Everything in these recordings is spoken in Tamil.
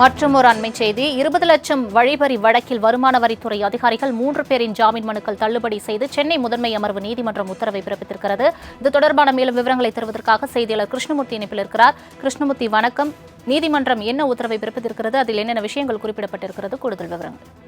மற்றும் ஒரு அண்மை செய்தி. இருபது லட்சம் வழிபறி வழக்கில் வருமான வரித்துறை அதிகாரிகள் மூன்று பேரின் ஜாமீன் மனுக்கள் தள்ளுபடி செய்து சென்னை முதன்மை அமர்வு நீதிமன்றம் உத்தரவை பிறப்பித்திருக்கிறது. இது தொடர்பான மேலும் விவரங்களை தருவதற்காக செய்தியாளர் கிருஷ்ணமூர்த்தி இணைப்பில் இருக்கிறார். கிருஷ்ணமூர்த்தி வணக்கம். நீதிமன்றம் என்ன உத்தரவை பிறப்பித்திருக்கிறது? அதில் என்னென்ன விஷயங்கள் குறிப்பிடப்பட்டிருக்கிறது? கூடுதல் விவரங்கள்.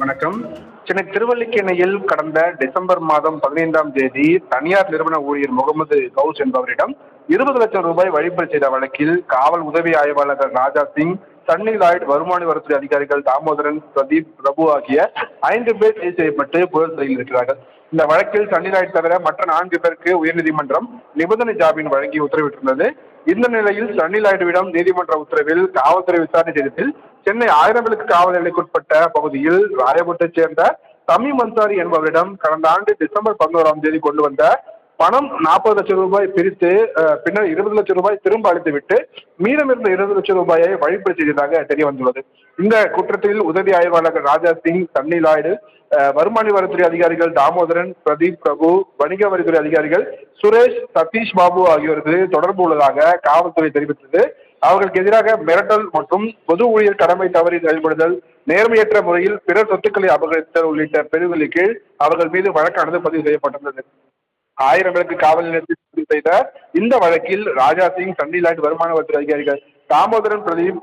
வணக்கம். சென்னை திருவல்லிக்கேணியில் கடந்த டிசம்பர் மாதம் பதினைந்தாம் தேதி தனியார் நிறுவன ஊழியர் முகமது கவுஸ் என்பவரிடம் இருபது லட்சம் ரூபாய் வழிபறி செய்த வழக்கில் காவல் உதவி ஆய்வாளர் ராஜா சிங் சன்னி லாய்ட் வருமான வரித்துறை அதிகாரிகள் தாமோதரன் பிரதீப் பிரபு ஆகிய ஐந்து பேர் கைது செய்யப்பட்டு புழல் சிறையில் இருக்கிறார்கள். இந்த வழக்கில் சன்னி லாய்ட் தவிர மற்ற நான்கு பேருக்கு உயர்நீதிமன்றம் நிபந்தனை ஜாமீன் வழங்கி உத்தரவிட்டிருந்தது. இந்த நிலையில் சன்னி லாய்டுவிடம் நீதிமன்ற உத்தரவில் காவல்துறை விசாரணை செய்ததில் சென்னை ஆயிரம் விளக்கு காவல் எல்லைக்குட்பட்ட பகுதியில் ராயபுரத்தைச் சேர்ந்த தமிம் அன்சாரி என்பவரிடம் கடந்த ஆண்டு டிசம்பர் பதினோராம் தேதி கொண்டு வந்த பணம் நாற்பது லட்சம் ரூபாய் பிரித்து பின்னர் இருபது லட்சம் ரூபாய் திரும்ப அளித்துவிட்டு மீதம் இருந்த இருபது லட்சம் ரூபாயை வழிபறி செய்ததாக தெரிய வந்துள்ளது. இந்த குற்றத்தில் உதவி ஆய்வாளர் ராஜா சிங் சன்னி லாய்டு வருமான வரித்துறை அதிகாரிகள் தாமோதரன் பிரதீப் பிரபு வணிக வரித்துறை அதிகாரிகள் சுரேஷ் சதீஷ் பாபு ஆகியோருக்கு தொடர்பு உள்ளதாக காவல்துறை தெரிவித்தது அவர்களுக்கு எதிராக மிரட்டல் மற்றும் பொது ஊழியர் கடமை தவறி செயல்படுதல் நேர்மையற்ற முறையில் பிறர் சொத்துக்களை அபகரித்தல் உள்ளிட்ட பிரிவுகளின் கீழ் அவர்கள் மீது வழக்கானது பதிவு செய்யப்பட்டுள்ளது. ஆயிரம் விளக்கு காவல் நிலையத்தில் பதிவு செய்த இந்த வழக்கில் ராஜா சிங் சண்டிலாட் வருமான வரித்துறை அதிகாரிகள் தாமோதரன் பிரதீப்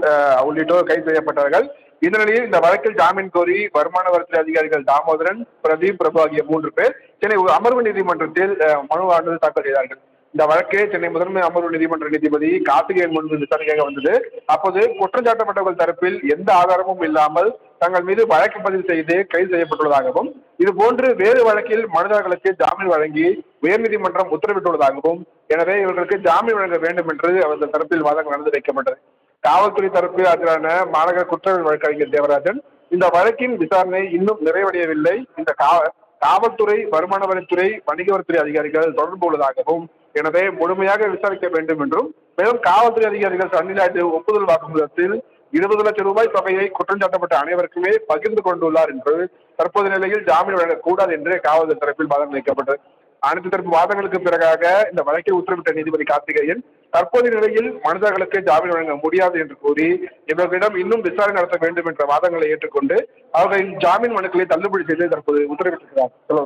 உள்ளிட்டோர் கைது செய்யப்பட்டார்கள். இந்த நிலையில் இந்த வழக்கில் ஜாமீன் கோரி வருமான வரித்துறை அதிகாரிகள் தாமோதரன் பிரதீப் பிரபு ஆகிய மூன்று பேர் சென்னை அமர்வு நீதிமன்றத்தில் மனு ஆண்டு தாக்கல் செய்தார்கள். இந்த வழக்கு சென்னை முதன்மை அமர்வு நீதிமன்ற நீதிபதி கார்த்திகேயன் முன்பு விசாரணைக்காக வந்தது. அப்போது குற்றஞ்சாட்டப்பட்டவர்கள் தரப்பில் எந்த ஆதாரமும் இல்லாமல் தங்கள் மீது வழக்கு பதிவு செய்து கைது செய்யப்பட்டுள்ளதாகவும் இது போன்று வேறு வழக்கில் மனிதர்களுக்கு ஜாமீன் வழங்கி உயர்நீதிமன்றம் உத்தரவிட்டுள்ளதாகவும் எனவே இவர்களுக்கு ஜாமீன் வழங்க வேண்டும் என்று அவர்கள் தரப்பில் வாதங்கள் நடந்து வைக்கப்பட்டது. காவல்துறை தரப்பு ஆஜரான மாநகர குற்றவியல் வழக்கறிஞர் தேவராஜன் இந்த வழக்கின் விசாரணை இன்னும் நிறைவடையவில்லை. இந்த காவல்துறை வருமான வரித்துறை வணிக வரித்துறை அதிகாரிகள் தொடர்பு உள்ளதாகவும் எனவே முழுமையாக விசாரிக்க வேண்டும் என்றும் மேலும் காவல்துறை அதிகாரிகள் சன்னிலாட்டு ஒப்புதல் வாக்குமூலத்தில் இருபது லட்சம் ரூபாய் தொகையை குற்றம் சாட்டப்பட்ட அனைவருக்குமே பகிர்ந்து கொண்டுள்ளார் என்று தற்போது நிலையில் ஜாமீன் வழங்கக்கூடாது என்று காவல்துறை தரப்பில் வாதம் வைக்கப்பட்டது. அனைத்து தரப்பு வாதங்களுக்கு பிறகாக இந்த வழக்கை உத்தரவிட்ட நீதிபதி கார்த்திகேயன் தற்போதைய நிலையில் மனிதர்களுக்கு ஜாமீன் வழங்க முடியாது என்று கூறி இவர்களிடம் இன்னும் விசாரணை நடத்த வேண்டும் என்ற வாதங்களை ஏற்றுக்கொண்டு அவர்களின் ஜாமீன் மனுக்களை தள்ளுபடி செய்து தற்போது உத்தரவிட்டிருக்கிறார். சொல்ல